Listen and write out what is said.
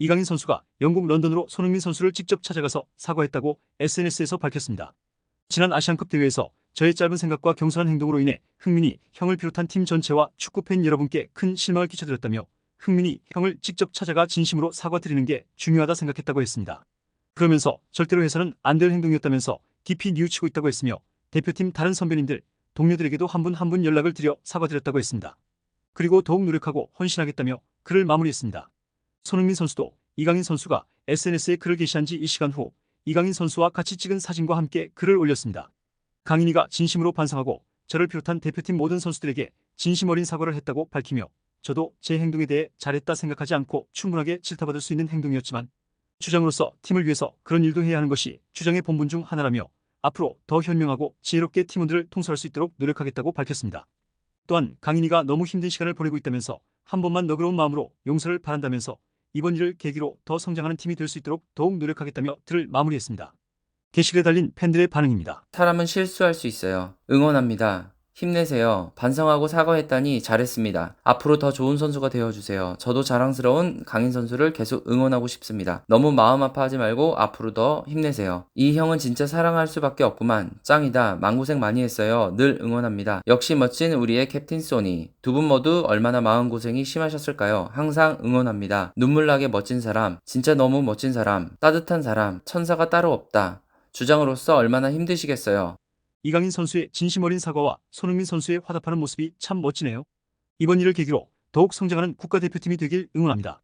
이강인 선수가 영국 런던으로 손흥민 선수를 직접 찾아가서 사과했다고 SNS에서 밝혔습니다. 지난 아시안컵 대회에서 저의 짧은 생각과 경솔한 행동으로 인해 흥민이 형을 비롯한 팀 전체와 축구팬 여러분께 큰 실망을 끼쳐드렸다며 흥민이 형을 직접 찾아가 진심으로 사과드리는 게 중요하다 생각했다고 했습니다. 그러면서 절대로 해서는 안 될 행동이었다면서 깊이 뉘우치고 있다고 했으며 대표팀 다른 선배님들, 동료들에게도 한 분 한분 연락을 드려 사과드렸다고 했습니다. 그리고 더욱 노력하고 헌신하겠다며 글을 마무리했습니다. 손흥민 선수도 이강인 선수가 SNS에 글을 게시한 지 1시간 후 이강인 선수와 같이 찍은 사진과 함께 글을 올렸습니다. 강인이가 진심으로 반성하고 저를 비롯한 대표팀 모든 선수들에게 진심 어린 사과를 했다고 밝히며 저도 제 행동에 대해 잘했다 생각하지 않고 충분하게 질타받을 수 있는 행동이었지만 주장으로서 팀을 위해서 그런 일도 해야 하는 것이 주장의 본분 중 하나라며 앞으로 더 현명하고 지혜롭게 팀원들을 통솔할 수 있도록 노력하겠다고 밝혔습니다. 또한 강인이가 너무 힘든 시간을 보내고 있다면서 한 번만 너그러운 마음으로 용서를 바란다면서 이번 일을 계기로 더 성장하는 팀이 될 수 있도록 더욱 노력하겠다며 글을 마무리했습니다. 게시글에 달린 팬들의 반응입니다. 사람은 실수할 수 있어요. 응원합니다. 힘내세요. 반성하고 사과했다니 잘했습니다. 앞으로 더 좋은 선수가 되어주세요. 저도 자랑스러운 강인 선수를 계속 응원하고 싶습니다. 너무 마음 아파하지 말고 앞으로 더 힘내세요. 이 형은 진짜 사랑할 수밖에 없구만. 짱이다. 망고생 많이 했어요. 늘 응원합니다. 역시 멋진 우리의 캡틴 소니. 두 분 모두 얼마나 마음고생이 심하셨을까요? 항상 응원합니다. 눈물나게 멋진 사람. 진짜 너무 멋진 사람. 따뜻한 사람. 천사가 따로 없다. 주장으로서 얼마나 힘드시겠어요. 이강인 선수의 진심 어린 사과와 손흥민 선수의 화답하는 모습이 참 멋지네요. 이번 일을 계기로 더욱 성장하는 국가대표팀이 되길 응원합니다.